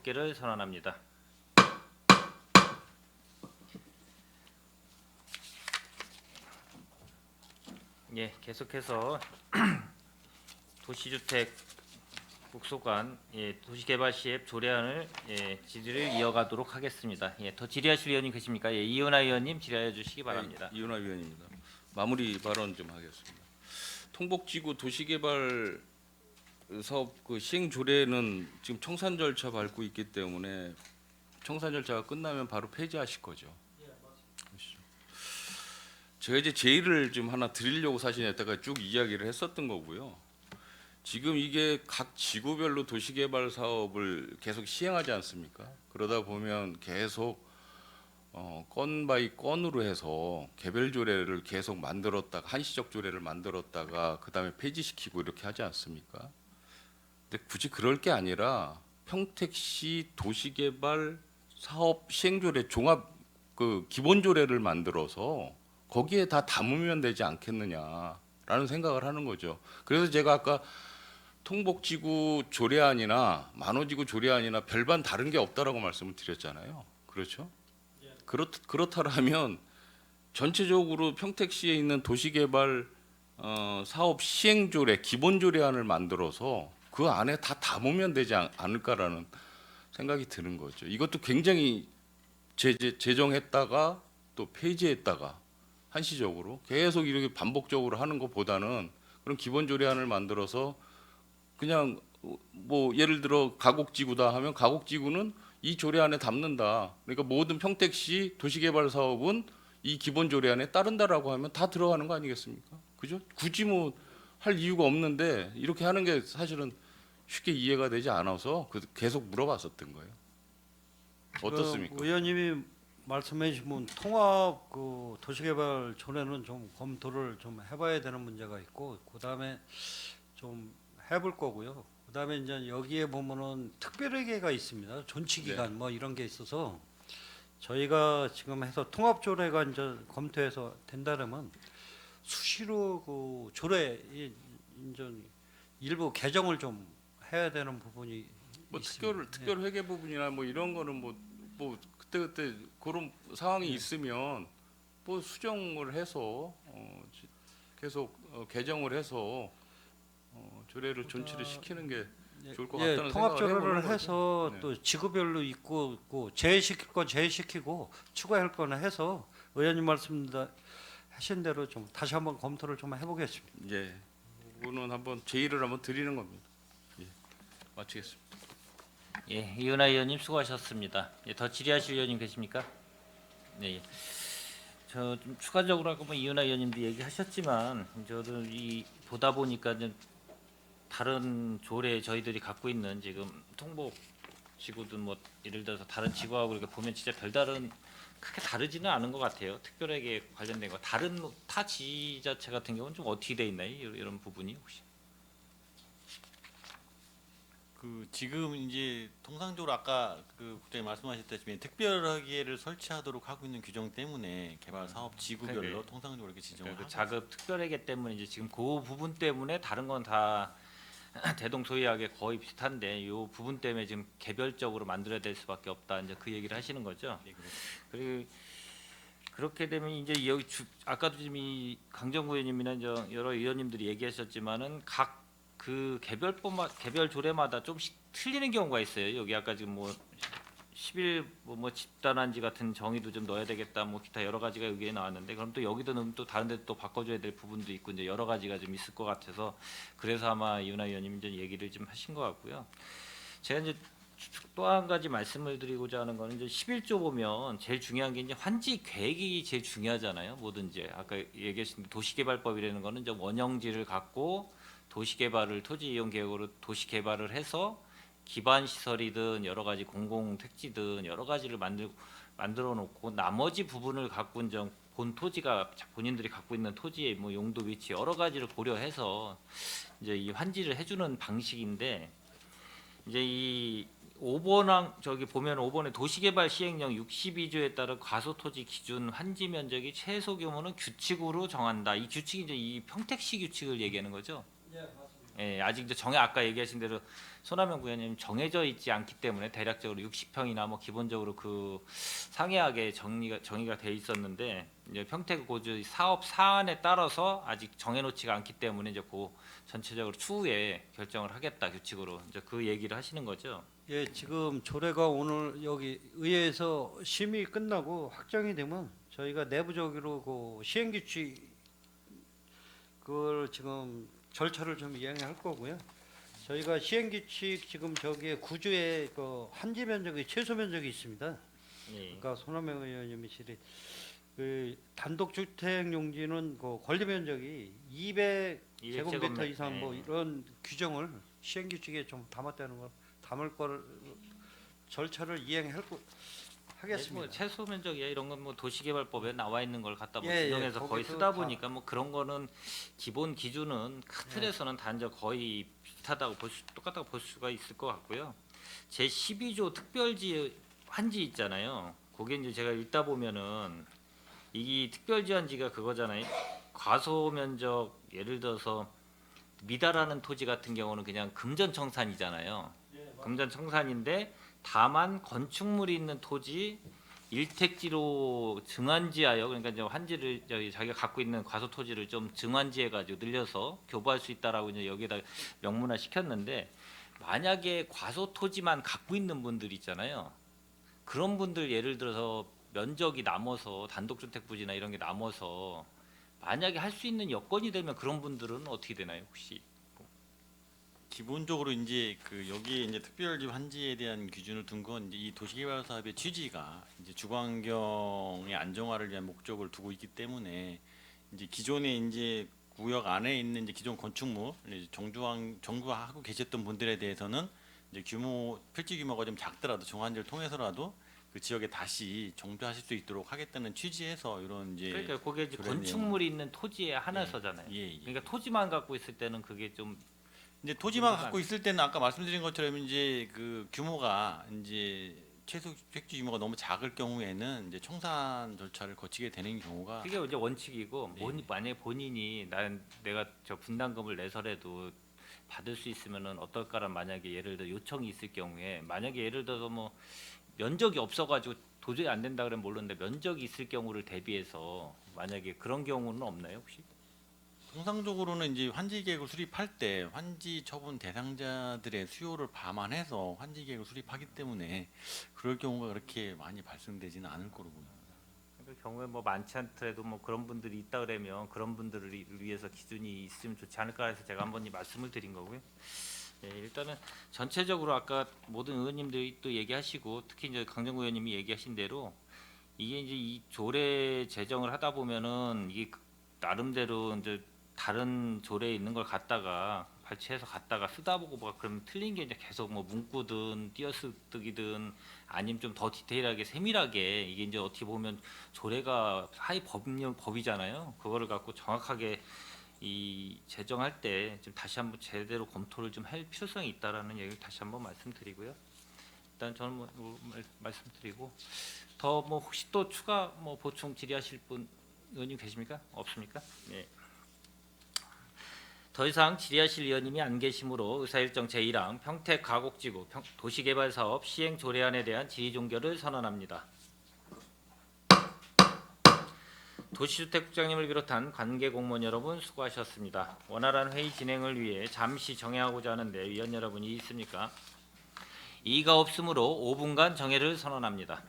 속개를 선언합니다. 예, 계속해서 도시주택 국소관 예, 도시개발 시앱 조례안을 예, 질의를 이어가도록 하겠습니다. 예, 더 질의하실 의원님 계십니까? 예, 이은하 의원님 질의해 주시기 바랍니다. 네, 이윤화 위원입니다. 마무리 발언 좀 하겠습니다. 통복지구 도시개발 사업 그 시행 조례는 지금 청산 절차 밟고 있기 때문에 청산 절차가 끝나면 바로 폐지하실 거죠. 그렇죠. 제가 이제 제의를 좀 하나 드리려고 사실 여태까지 쭉 이야기를 했었던 거고요. 지금 이게 각 지구별로 도시개발 사업을 계속 시행하지 않습니까? 그러다 보면 계속 어, 건 바이 건으로 해서 개별 조례를 계속 만들었다가 한시적 조례를 만들었다가 그다음에 폐지시키고 이렇게 하지 않습니까? 근데 굳이 그럴 게 아니라 평택시 도시개발 사업 시행조례 종합 그 기본 조례를 만들어서 거기에 다 담으면 되지 않겠느냐라는 생각을 하는 거죠. 그래서 제가 아까 통복지구 조례안이나 만호지구 조례안이나 별반 다른 게 없다라고 말씀을 드렸잖아요. 그렇죠? 그렇 그렇다라면 전체적으로 평택시에 있는 도시개발 어, 사업 시행조례 기본조례안을 만들어서 그 안에 다 담으면 되지 않, 않을까라는 생각이 드는 거죠. 이것도 굉장히 제재, 제정했다가 또 폐지했다가 한시적으로 계속 이렇게 반복적으로 하는 것보다는 그런 기본 조례안을 만들어서 그냥 뭐 예를 들어 가곡지구다 하면 가곡지구는 이 조례안에 담는다. 그러니까 모든 평택시 도시개발 사업은 이 기본 조례안에 따른다라고 하면 다 들어가는 거 아니겠습니까? 그죠? 굳이 뭐 할 이유가 없는데 이렇게 하는 게 사실은 쉽게 이해가 되지 않아서 그 계속 물어봤었던 거예요. 어떻습니까? 그 의원님이 말씀해 주신 통합 그 도시개발 조례는 좀 검토를 좀 해봐야 되는 문제가 있고 그 다음에 좀 해볼 거고요. 그 다음에 이제 여기에 보면은 특별회계가 있습니다. 존치 네. 기간 뭐 이런 게 있어서 저희가 지금 해서 통합 조례가 이제 검토해서 된다면 수시로 그 조례 이- 이제 일부 개정을 좀 해야 되는 부분이 뭐. 특별 특별 회계 부분이나 뭐 이런 거는 뭐뭐 그때 그때 그런 상황이 네. 있으면 뭐 수정을 해서 어, 지- 계속 어, 개정을 해서 어, 조례를 존치를 시키는 게 좋을 것 예, 같다는 통합 생각을 해보는 조례를. 해서 네. 또 지구별로 있고 있고 제외시킬 건 제외시키고 추가할 거는 해서 의원님 말씀 하신 대로 좀 다시 한번 검토를 좀 해보겠습니다. 예, 그거는 한번 제의를 한번 드리는 겁니다. 예, 마치겠습니다. 예, 이은하 의원님 수고하셨습니다. 예, 더 질의하실 의원님 계십니까? 네. 예. 저좀 추가적으로 아까 뭐 이은하 의원님도 얘기하셨지만 저도 이 보다 보니까 좀 다른 조례 저희들이 갖고 있는 지금 통복 지구든 뭐 예를 들어서 다른 지구하고 이렇게 보면 진짜 별다른 크게 다르지는 않은 것 같아요. 특별하게 관련된 거 다른 타 지자체 같은 경우는 좀 어떻게 돼 있나요? 이런, 이런 부분이 혹시? 그 지금 이제 통상적으로 아까 그 국장님 말씀하셨다시피 특별하기를 설치하도록 하고 있는 규정 때문에 개발 사업 지구별로 그러니까 통상적으로 이렇게 지정을 그러니까 그 하고 자급 특별회계 때문에 이제 지금 그 부분 때문에 다른 건 다 대동소이하게 거의 비슷한데 이 부분 때문에 지금 개별적으로 만들어야 될 수밖에 없다 이제 그 얘기를 하시는 거죠. 예, 그렇습니다. 그리고 그렇게 되면 이제 여기 주, 아까도 지금 이 강정구 의원님이나 이제 여러 의원님들이 얘기하셨지만은 각 그 개별법마 개별 조례마다 좀씩 틀리는 경우가 있어요. 여기 아까 지금 뭐 10일 뭐, 뭐 집단한지 같은 정의도 좀 넣어야 되겠다. 뭐 기타 여러 가지가 여기에 나왔는데 그럼 또 여기도 또 다른 데또 바꿔줘야 될 부분도 있고 이제 여러 가지가 좀 있을 것 같아서 그래서 아마 이윤아 의원님 이제 얘기를 좀 하신 것 같고요. 제가 이제 또 한 가지 말씀을 드리고자 하는 거는 이제 11조 보면 제일 중요한 게 이제 환지 계획이 제일 중요하잖아요. 뭐든지 아까 얘기하신 도시개발법이라는 거는 이제 원형지를 갖고 도시개발을 토지 이용 계획으로 도시개발을 해서 기반 시설이든 여러 가지 공공 택지든 여러 가지를 만들 만들어 놓고 나머지 부분을 갖고 이제 본 토지가 본인들이 갖고 있는 토지의 뭐 용도 위치 여러 가지를 고려해서 이제 이 환지를 해주는 방식인데 이제 이 5번항 저기 보면 5번에 도시개발 시행령 62조에 따른 과소토지 기준 환지 면적이 최소 규모는 규칙으로 정한다. 이 규칙이 이제 이 평택시 규칙을 얘기하는 거죠. 예, 아직 이제 정해 아까 얘기하신 대로 손하명 구현님 정해져 있지 않기 때문에 대략적으로 60평이나 뭐 기본적으로 그 상이하게 정리가 정의가 돼 있었는데 이제 평택 고주 사업 사안에 따라서 아직 정해놓지가 않기 때문에 이제 그 전체적으로 추후에 결정을 하겠다 규칙으로 이제 그 얘기를 하시는 거죠. 예, 지금 조례가 오늘 여기 의회에서 심의 끝나고 확정이 되면 저희가 내부적으로 그 시행 규칙 그걸 지금 절차를 좀 이행할 거고요. 저희가 시행 규칙 지금 저기에 구주에 그 한지 면적이 최소 면적이 있습니다. 예. 그러니까 손하명 의원님이 실이 그 단독 주택 용지는 그 권리 면적이 200 제곱미터 이상 뭐 예. 이런 규정을 시행 규칙에 좀 담았다는 걸 담을 걸 절차를 이행할 거 하겠습니다. 최소 면적이야 이런 건 뭐 도시개발법에 나와 있는 걸 갖다 뭐 예, 예, 규정해서 거의 쓰다 다- 보니까 뭐 그런 거는 기본 기준은 큰 틀에서는 단저 거의 비슷하다고 볼 수, 똑같다고 볼 수가 있을 것 같고요. 제 12조 특별지 환지 있잖아요. 그게 이제 제가 읽다 보면은 이 특별지 환지가 그거잖아요. 과소 면적 예를 들어서 미달하는 토지 같은 경우는 그냥 금전청산이잖아요. 금전청산인데 다만 건축물이 있는 토지 일택지로 증환지하여 그러니까 이제 환지를 자기가 갖고 있는 과소 토지를 좀 증환지해 가지고 늘려서 교부할 수 있다라고 이제 여기다 명문화 시켰는데 만약에 과소 토지만 갖고 있는 분들 있잖아요. 그런 분들 예를 들어서 면적이 남아서 단독주택 부지나 이런 게 남아서 만약에 할 수 있는 여건이 되면 그런 분들은 어떻게 되나요 혹시? 기본적으로 이제 그 여기에 이제 특별집 환지에 대한 기준을 둔 건 이제 이 도시개발 사업의 취지가 이제 주거환경의 안정화를 위한 목적을 두고 있기 때문에 이제 기존에 이제 구역 안에 있는 이제 기존 건축물 이제 정주항 정부하고 계셨던 분들에 대해서는 이제 규모 필지 규모가 좀 작더라도 정환지를 통해서라도 그 지역에 다시 정주하실 수 있도록 하겠다는 취지에서 이런 이제 그러니까 그게 이제. 건축물이 있는 토지에 한해서잖아요. 예, 예. 그러니까 토지만 갖고 있을 때는 그게 좀 이제 토지만 갖고 있을 때는 아까 말씀드린 것처럼 이제 그 규모가 이제 최소 주택지 규모가 너무 작을 경우에는 이제 청산 절차를 거치게 되는 경우가 그게 이제 원칙이고 네. 본- 만약에 본인이 난 내가 저 분담금을 내서라도 받을 수 있으면은 어떨까란 만약에 예를 들어 요청이 있을 경우에 만약에 예를 들어서 뭐 면적이 없어가지고 도저히 안 된다 그러면 모르는데 면적이 있을 경우를 대비해서 만약에 그런 경우는 없나요 혹시? 통상적으로는 이제 환지 계획을 수립할 때 환지 처분 대상자들의 수요를 감안해서 환지 계획을 수립하기 때문에 그럴 경우가 그렇게 많이 발생되지는 않을 거로 보입니다. 그 경우에 뭐 많지 않더라도 뭐 그런 분들이 있다 그러면 그런 분들을 위- 위해서 기준이 있으면 좋지 않을까 해서 제가 한번 이 말씀을 드린 거고요. 예, 일단은 전체적으로 아까 모든 의원님들이 또 얘기하시고 특히 이제 강정구 의원님이 얘기하신 대로 이게 이제 이 조례 제정을 하다 보면은 이게 그- 나름대로 이제 다른 조례에 있는 걸 갖다가 발췌해서 갖다가 쓰다 보고 막 그러면 틀린 게 이제 계속 뭐 문구든 띄어쓰기든 아니면 좀 더 디테일하게 세밀하게 이게 이제 어떻게 보면 조례가 하위 법령 법이잖아요. 그거를 갖고 정확하게 이 제정할 때 좀 다시 한번 제대로 검토를 좀 할 필요성이 있다라는 얘기를 다시 한번 말씀드리고요. 일단 저는 뭐 뭐 말- 말씀드리고 더 뭐 혹시 또 추가 뭐 보충 질의하실 분 의원님 계십니까? 없습니까? 네. 더 이상 질의하실 의원님이 안 계시므로 의사일정 제1항 평택 가곡지구 평- 도시개발사업 시행 조례안에 대한 질의 종결을 선언합니다. 도시주택국장님을 비롯한 관계 공무원 여러분 수고하셨습니다. 원활한 회의 진행을 위해 잠시 정회하고자 하는데 위원 여러분이 있습니까? 이의가 없으므로 5분간 정회를 선언합니다.